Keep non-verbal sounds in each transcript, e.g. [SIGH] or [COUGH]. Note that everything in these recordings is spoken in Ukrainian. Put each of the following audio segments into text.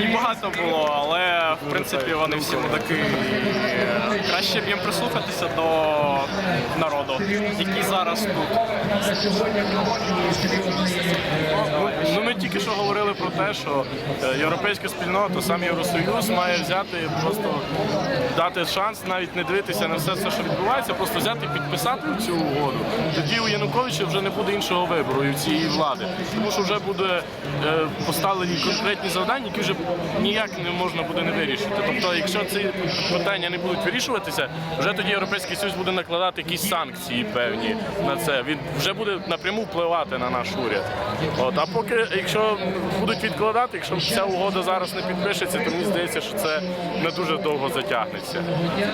їх багато було, але в принципі вони всі мудаки. Краще б їм прислухатися до народу, який зараз тут. Ну тільки що говорили про те, що е, європейська спільнота, сам Євросоюз має взяти просто дати шанс навіть не дивитися на все це, що відбувається, просто взяти і підписати цю угоду. Тоді у Януковича вже не буде іншого вибору і цієї влади, тому що вже буде е, поставлені конкретні завдання, які вже ніяк не можна буде не вирішити. Тобто, якщо ці питання не будуть вирішуватися, вже тоді європейський союз буде накладати якісь санкції певні на це. Він вже буде напряму впливати на наш уряд. От а поки, якщо будуть відкладати, якщо ця угода зараз не підпишеться, то мені здається, що це не дуже довго затягнеться.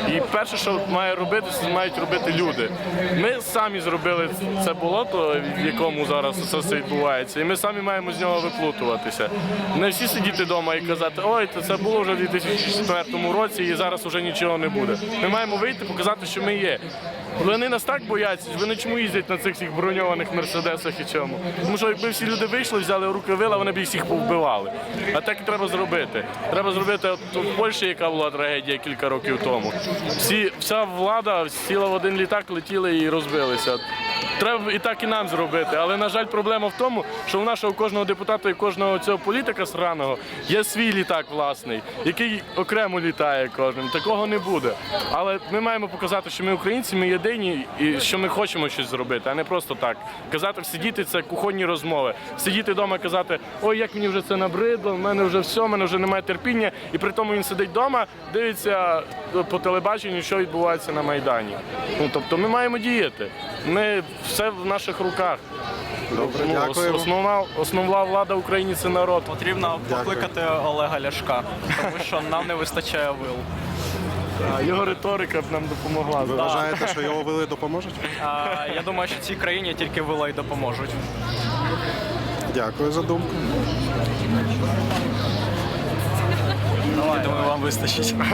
І перше, що має робити, це мають робити люди. Ми самі зробили це болото, в якому зараз це все відбувається, і ми самі маємо з нього виплутуватися. Не всі сидіти вдома і казати, ой, то це було вже в 2004 році, і зараз вже нічого не буде. Ми маємо вийти, показати, що ми є. Вони нас так бояться, вони чому їздять на цих всіх броньованих мерседесах і чому? Тому що якби всі люди вийшли, взяли руки вила, вони б їх всіх повбивали. А так і треба зробити. Треба зробити от в Польщі, яка була трагедія кілька років тому. Всі, вся влада сіла в один літак, летіли і розбилися. Треба і так і нам зробити. Але на жаль, проблема в тому, що у нашого кожного депутата і кожного цього політика сраного є свій літак власний, який окремо літає кожним. Такого не буде. Але ми маємо показати, що ми українці, ми єдині і що ми хочемо щось зробити, а не просто так. Казати, сидіти це кухонні розмови. Сидіти вдома, казати, ой, як мені вже це набридло, в мене вже все, в мене вже немає терпіння. І при тому він сидить вдома, дивиться по телебаченню, що відбувається на Майдані. Ну тобто ми маємо діяти. Ми все в наших руках. Добре, дякуємо. Основна, основна влада в Україні це народ. Потрібно покликати Олега Ляшка, тому що нам не вистачає вил. А Його риторика б нам допомогла. Ви вважаєте, що його вили допоможуть? [LAUGHS] А, я думаю, що цій країні тільки вила й допоможуть. Дякую за думку. Я думаю, вам вистачить. [LAUGHS]